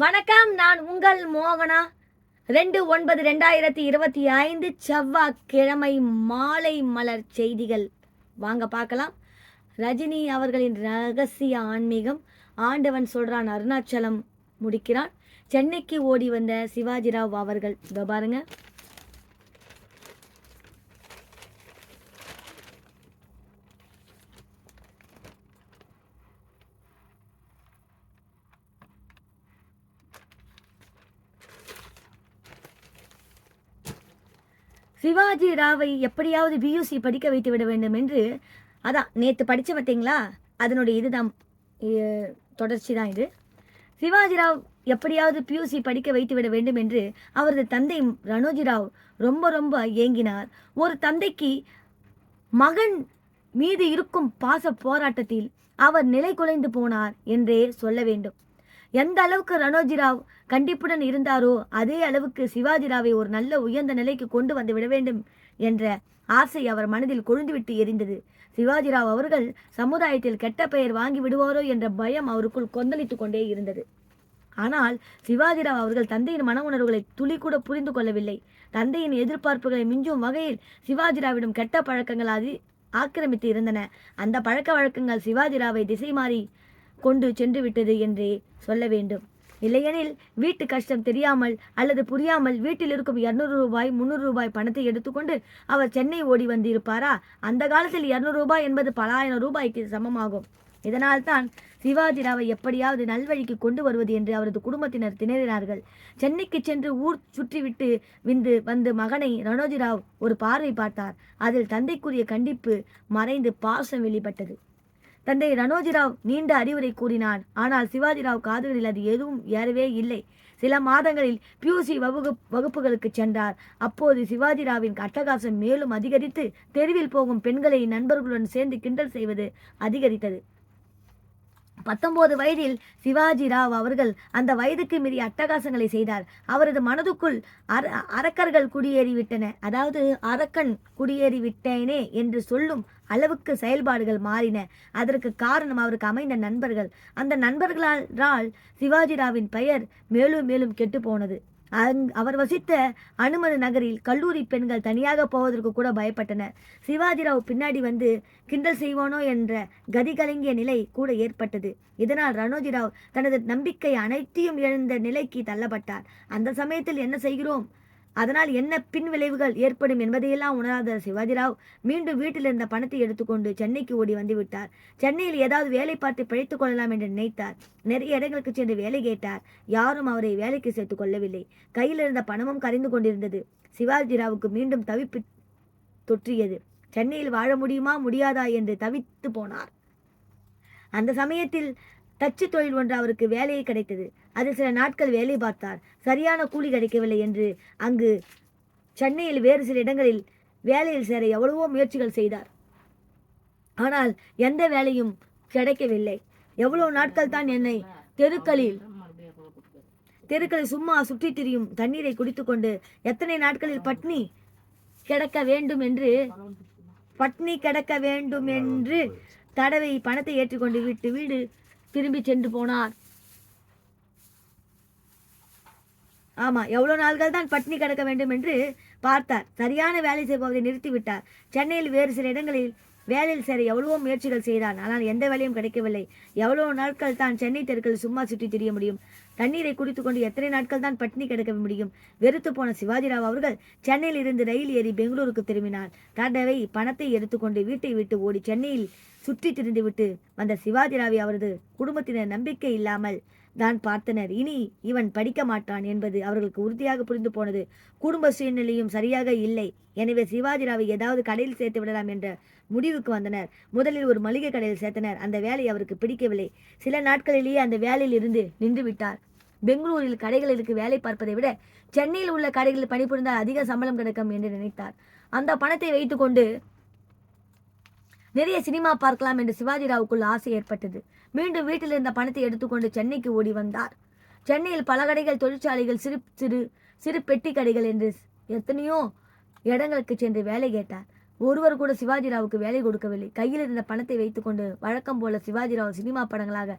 வணக்கம் நான் உங்கள் மோகனா. ரெண்டு ஒன்பது ரெண்டாயிரத்தி இருபத்தி ஐந்து செவ்வாய்க்கிழமை மாலை மலர் செய்திகள். வாங்க பார்க்கலாம். ரஜினி அவர்களின் ரகசிய ஆன்மீகம். ஆண்டவன் சொல்றான் அருணாச்சலம் முடிக்கிறான். சென்னைக்கு ஓடி வந்த சிவாஜிராவ் அவர்கள் இதோ பாருங்கள் சிவாஜி ராவை எப்படியாவது பியூசி படிக்க வைத்து விட வேண்டும் என்று அதான் நேற்று படித்த பார்த்தீங்களா? அதனுடைய இதுதான் தொடர்ச்சி தான் இது. சிவாஜி ராவ் எப்படியாவது பியூசி படிக்க வைத்து விட வேண்டும் என்று அவரது தந்தை ரணோஜி ராவ் ரொம்ப ரொம்ப ஏங்கினார். ஒரு தந்தைக்கு மகன் மீது இருக்கும் பாச போராட்டத்தில் அவர் நிலை குலைந்து போனார் என்றே சொல்ல வேண்டும். எந்த அளவுக்கு ரணோஜி ராவ் கண்டிப்புடன் இருந்தாரோ அதே அளவுக்கு சிவாஜி ராவை ஒரு நல்ல உயர்ந்த நிலைக்கு கொண்டு வந்து விட வேண்டும் என்ற ஆசை அவர் மனதில் கொழுந்துவிட்டு எரிந்தது. சிவாஜிராவ் அவர்கள் சமுதாயத்தில் கெட்ட பெயர் வாங்கி விடுவாரோ என்ற பயம் அவருக்குள் கொந்தளித்துக் கொண்டே இருந்தது. ஆனால் சிவாஜிராவ் அவர்கள் தந்தையின் மன உணர்வுகளை துளி கூட புரிந்து கொள்ளவில்லை. தந்தையின் எதிர்பார்ப்புகளை மிஞ்சும் வகையில் சிவாஜிராவிடம் கெட்ட பழக்கங்கள் அதி ஆக்கிரமித்து இருந்தன. அந்த பழக்க வழக்கங்கள் சிவாஜிராவை திசை மாறி கொண்டு சென்று விட்டது என்றே சொல்ல வேண்டும். இல்லையெனில் வீட்டு கஷ்டம் தெரியாமல் அல்லது புரியாமல் வீட்டில் இருக்கும் இரநூறு ரூபாய் முந்நூறு ரூபாய் பணத்தை எடுத்துக்கொண்டு அவர் சென்னை ஓடி வந்து இருப்பாரா அந்த காலத்தில் இரநூறு ரூபாய் என்பது பல ஆயிரம் ரூபாய்க்கு சமமாகும். இதனால்தான் சிவாஜிராவை எப்படியாவது நல்வழிக்கு கொண்டு வருவது என்று அவரது குடும்பத்தினர் திணறினார்கள். சென்னைக்கு சென்று ஊர் சுற்றிவிட்டு விந்து வந்து மகனை ரணோஜிராவ் ஒரு பார்வை பார்த்தார். அதில் தந்தைக்குரிய கண்டிப்பு மறைந்து பாசம் வெளிப்பட்டது. தந்தை ரணோஜிராவ் நீண்ட அறிவுரை கூறினான் ஆனால் சிவாஜிராவ் காதுகளில் அது எதுவும் ஏறவே இல்லை. சில மாதங்களில் பியூசி வகுப்பு வகுப்புகளுக்கு சென்றார். அப்போது சிவாஜிராவின் அட்டகாசம் மேலும் அதிகரித்து தெருவில் போகும் பெண்களை நண்பர்களுடன் சேர்ந்து கிண்டல் செய்வது அதிகரித்தது. பத்தொன்பது வயதில் சிவாஜி ராவ் அவர்கள் அந்த வயதுக்கு மீறி அட்டகாசங்களை செய்தார். அவரது மனதுக்குள் அர அரக்கர்கள் குடியேறிவிட்டன. அதாவது அரக்கன் குடியேறிவிட்டேனே என்று சொல்லும் அளவுக்கு செயல்பாடுகள் மாறின. அதற்கு காரணம் அவருக்கு அமைந்த நண்பர்கள். அந்த நண்பர்களால் சிவாஜிராவின் பெயர் மேலும் மேலும் கெட்டு போனது அவர் வசித்த அனுமதி நகரில் கல்லூரி பெண்கள் தனியாக போவதற்கு கூட பயப்பட்டனர். சிவாஜிராவ் பின்னாடி வந்து கிண்டல் செய்வானோ என்ற கதி கலங்கிய நிலை கூட ஏற்பட்டது. இதனால் ரணோஜிராவ் தனது நம்பிக்கை அனைத்தையும் இழந்த நிலைக்கு தள்ளப்பட்டார். அந்த சமயத்தில் என்ன செய்கிறோம்? அதனால் என்ன பின் விளைவுகள் ஏற்படும் என்பதையெல்லாம் உணராத சிவாஜிராவ் மீண்டும் வீட்டில் இருந்த பணத்தை எடுத்துக்கொண்டு சென்னைக்கு ஓடி வந்துவிட்டார் சென்னையில் ஏதாவது வேலை பார்த்து பிழைத்துக் கொள்ளலாம் என்று நினைத்தார். நிறைய இடங்களுக்கு சென்று வேலை கேட்டார். யாரும் அவரை வேலைக்கு சேர்த்துக் கொள்ளவில்லை. கையில் இருந்த பணமும் கரைந்து கொண்டிருந்தது. சிவாஜிராவுக்கு மீண்டும் தவிப்பு தொற்றியது. சென்னையில் வாழ முடியுமா முடியாதா என்று தவித்து போனார். அந்த சமயத்தில் தச்சு தொழில் ஒன்று அவருக்கு வேலையை கிடைத்தது. அதில் சில நாட்கள் வேலை பார்த்தார். சரியான கூலி கிடைக்கவில்லை என்று அங்கு சென்னையில் வேறு சில இடங்களில் வேலையில் சேர எவ்வளவோ முயற்சிகள் செய்தார். ஆனால் எந்த வேலையும் கிடைக்கவில்லை. எவ்வளவு நாட்கள் தான் என்னை தெருக்களில் தெருக்களில் சும்மா சுற்றி திரியும் தண்ணீரை குடித்துக்கொண்டு எத்தனை நாட்களில் பட்னி கிடக்க வேண்டும் என்று பட்னி கிடக்க வேண்டும் என்று தடவை பணத்தை ஏற்றிக்கொண்டு விட்டு வீடு திரும்பி சென்று போனார். ஆமாம் எவ்வளோ நாள்கள் தான் பட்னி கிடக்க வேண்டும் என்று பார்த்தார். சரியான வேலை செய்பவரை நிறுத்திவிட்டார். சென்னையில் வேறு சில இடங்களில் வேலையில் சேர எவ்வளவோ முயற்சிகள் செய்தான். ஆனால் எந்த வேலையும் கிடைக்கவில்லை. எவ்வளவு நாட்கள் தான் சென்னை தெருக்கள் சும்மா சுற்றி திரிய முடியும்? தண்ணீரை குடித்துக்கொண்டு எத்தனை நாட்கள் தான் பட்னி கிடக்க முடியும்? வெறுத்து போன சிவாஜிராவ் அவர்கள் சென்னையில் இருந்து ரயில் ஏறி பெங்களூருக்கு திரும்பினார். தடவை பணத்தை எடுத்துக்கொண்டு வீட்டை விட்டு ஓடி சென்னையில் சுற்றி திரிந்துவிட்டு வந்த சிவாஜிராவை அவரது குடும்பத்தினர் நம்பிக்கை இல்லாமல் தான் பார்த்தனர். இனி இவன் படிக்க மாட்டான் என்பது அவர்களுக்கு உறுதியாக புரிந்து போனது. குடும்ப சூழ்நிலையும் சரியாக இல்லை. எனவே சிவாஜிராவை ஏதாவது கடையில் சேர்த்து விடலாம் என்ற முடிவுக்கு வந்தனர். முதலில் ஒரு மளிகை கடையில் சேர்த்தனர். அந்த வேலை அவருக்கு பிடிக்கவில்லை. சில நாட்களிலேயே அந்த வேலையில் இருந்து நின்று விட்டார். பெங்களூரில் கடைகளுக்கு வேலை பார்ப்பதை விட சென்னையில் உள்ள கடைகளில் பணிபுரிந்தால் அதிக சம்பளம் கிடைக்கும் என்று நினைத்தார். அந்த பணத்தை வைத்துக்கொண்டு நிறைய சினிமா பார்க்கலாம் என்று சிவாஜிராவுக்குள் ஆசை ஏற்பட்டது. மீண்டும் வீட்டில் இருந்த பணத்தை எடுத்துக்கொண்டு சென்னைக்கு ஓடி வந்தார். சென்னையில் பல கடைகள் தொழிற்சாலைகள் சிறு சிறு சிறு பெட்டி கடைகள் என்று எத்தனையோ இடங்களுக்கு சென்று வேலை கேட்டார். ஒருவர் கூட சிவாஜிராவுக்கு வேலை கொடுக்கவில்லை. கையில் இருந்த பணத்தை வைத்துக்கொண்டு வழக்கம் போல சிவாஜிராவ் சினிமா படங்களாக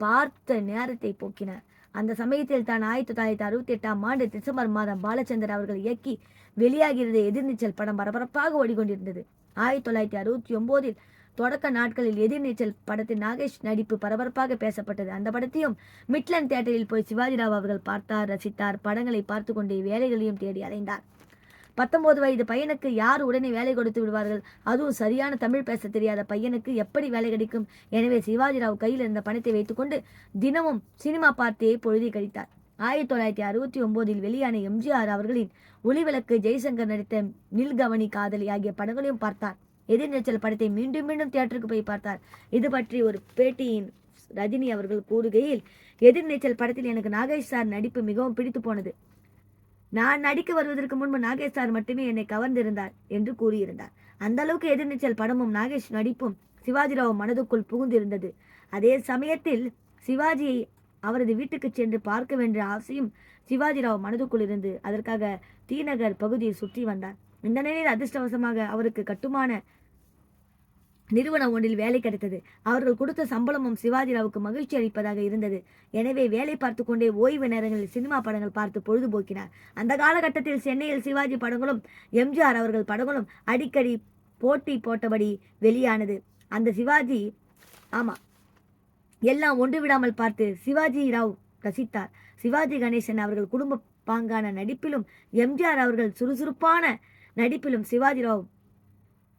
பார்த்த நேரத்தை போக்கினார். அந்த சமயத்தில் தான் ஆயிரத்தி தொள்ளாயிரத்தி அறுபத்தி எட்டாம் ஆண்டு டிசம்பர் மாதம் பாலச்சந்தர் அவர்கள் இயக்கி வெளியாகியிருந்த எதிர்நீச்சல் படம் பரபரப்பாக ஓடிக்கொண்டிருந்தது. ஆயிரத்தி தொள்ளாயிரத்தி அறுபத்தி ஒம்போதில் தொடக்க நாட்களில் எதிர்நீச்சல் படத்தில் நாகேஷ் நடிப்பு பரபரப்பாக பேசப்பட்டது. அந்த படத்தையும் மிட்லன் தியேட்டரில் போய் சிவாஜிராவ் அவர்கள் பார்த்தார் ரசித்தார் படங்களை பார்த்து கொண்டே வேலைகளையும் தேடி அலைந்தார். பத்தொன்பது வயது பையனுக்கு யார் உடனே வேலை கொடுத்து விடுவார்கள்? அதுவும் சரியான தமிழ் பேச தெரியாத பையனுக்கு எப்படி வேலை கிடைக்கும்? எனவே சிவாஜிராவ் கையில் இருந்த பணத்தை வைத்துக்கொண்டு தினமும் சினிமா பார்த்தே பொழுதை கழித்தார். ஆயிரத்தி தொள்ளாயிரத்தி அறுபத்தி ஒன்பதில் வெளியான எம்ஜிஆர் அவர்களின் ஒளிவிளக்கு ஜெய்சங்கர் நடித்த நில்கவனி காதலி ஆகிய படங்களையும் பார்த்தார். எதிர்நீச்சல் படத்தை மீண்டும் மீண்டும் தியேட்டருக்கு போய் பார்த்தார். இது பற்றி ஒரு பேட்டியின் ரஜினி அவர்கள் கூறுகையில் எதிர்நீச்சல் படத்தில் எனக்கு நாகேஷ் சார் நடிப்பு மிகவும் பிடித்து போனது. நான் நடிக்க வருவதற்கு முன்பு நாகேஷ் சார் மட்டுமே என்னை கவர்ந்திருந்தார் என்று கூறியிருந்தார். அந்த அளவுக்கு எதிர்நீச்சல் படமும் நாகேஷ் நடிப்பும் சிவாஜிராவ் மனதுக்குள் புகுந்திருந்தது. அதே சமயத்தில் சிவாஜியை அவரது வீட்டுக்கு சென்று பார்க்க வேண்டிய ஆசையும் சிவாஜிராவ் மனதுக்குள் இருந்து அதற்காக தீநகர் பகுதியை சுற்றி வந்தார். இந்த நிலையில் அதிர்ஷ்டவசமாக அவருக்கு கட்டுமான நிறுவனம் ஒன்றில் வேலை கிடைத்தது. அவர்கள் கொடுத்த சம்பளமும் சிவாஜிராவுக்கு மகிழ்ச்சி அளிப்பதாக இருந்தது. எனவே வேலை பார்த்து கொண்டே ஓய்வு நேரங்களில் சினிமா படங்கள் பார்த்து பொழுதுபோக்கினார். அந்த காலகட்டத்தில் சென்னையில் சிவாஜி படங்களும் எம்ஜிஆர் அவர்கள் படங்களும் அடிக்கடி போட்டி போட்டபடி வெளியானது. அந்த சிவாஜி ஆமாம் எல்லாம் ஒன்று விடாமல் பார்த்து சிவாஜி ராவ் ரசித்தார். சிவாஜி கணேசன் அவர்கள் குடும்ப பாங்கான நடிப்பிலும் எம்ஜிஆர் அவர்கள் சுறுசுறுப்பான நடிப்பிலும் சிவாஜிராவ்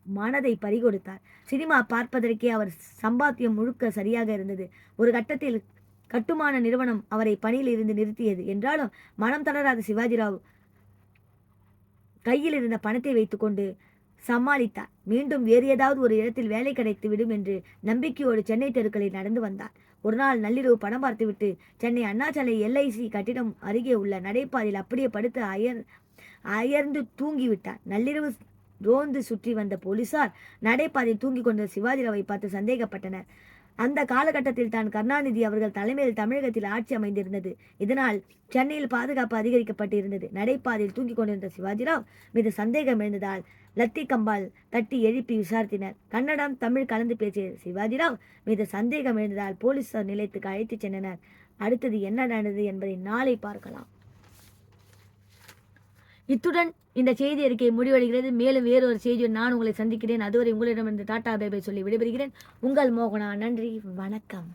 மனதை பறிகொடுத்தார். சினிமா பார்ப்பதற்கே அவர் சம்பாத்தியம் முழுக்க சரியாக இருந்தது. ஒரு கட்டத்தில் கட்டுமான நிறுவனம் அவரை பணியில் இருந்து நிறுத்தியது. என்றாலும் மனம் தளராத சிவாஜிராவ் கையில் இருந்த பணத்தை வைத்துக்கொண்டு சமாளித்தார். மீண்டும் வேறு ஏதாவது ஒரு இடத்தில் வேலை கிடைத்து விடும் என்று நம்பிக்கையோடு சென்னை தெருக்களில் நடந்து வந்தார். ஒரு நாள் நள்ளிரவு படம் பார்த்துவிட்டு சென்னை அண்ணாச்சாலை எல்ஐசி கட்டிடம் அருகே உள்ள நடைபாதையில் அப்படியே படுத்து அயர் அயர்ந்து தூங்கிவிட்டார். நள்ளிரவு ரோந்து சுற்றி வந்த போலீசார் நடைபாதையில் தூங்கிக் கொண்ட சிவாஜிராவை பார்த்து சந்தேகப்பட்டனர். அந்த காலகட்டத்தில் தான் கருணாநிதி அவர்கள் தலைமையில் தமிழகத்தில் ஆட்சி அமைந்திருந்தது. இதனால் சென்னையில் பாதுகாப்பு அதிகரிக்கப்பட்டிருந்தது. நடைபாதையில் தூங்கிக் கொண்டிருந்த சிவாஜிராவ் மீது சந்தேகம் எழுந்ததால் லத்தி கம்பால் தட்டி எழுப்பி விசாரித்தனர். கன்னடம் தமிழ் கலந்து பேசிய சிவாஜிராவ் மீது சந்தேகம் எழுந்ததால் போலீசார் நிலையத்துக்கு அழைத்துச் சென்றனர். அடுத்தது என்ன நடந்தது என்பதை நாளை பார்க்கலாம். இத்துடன் இந்த செய்தி அறிக்கை முடிவடைகிறது. மேலும் வேறொரு செய்தியை நான் உங்களை சந்திக்கிறேன். அதுவரை உங்களிடமிருந்து டாடா பேபை சொல்லி விடைபெறுகிறேன். உங்கள் மோகனா நன்றி வணக்கம்.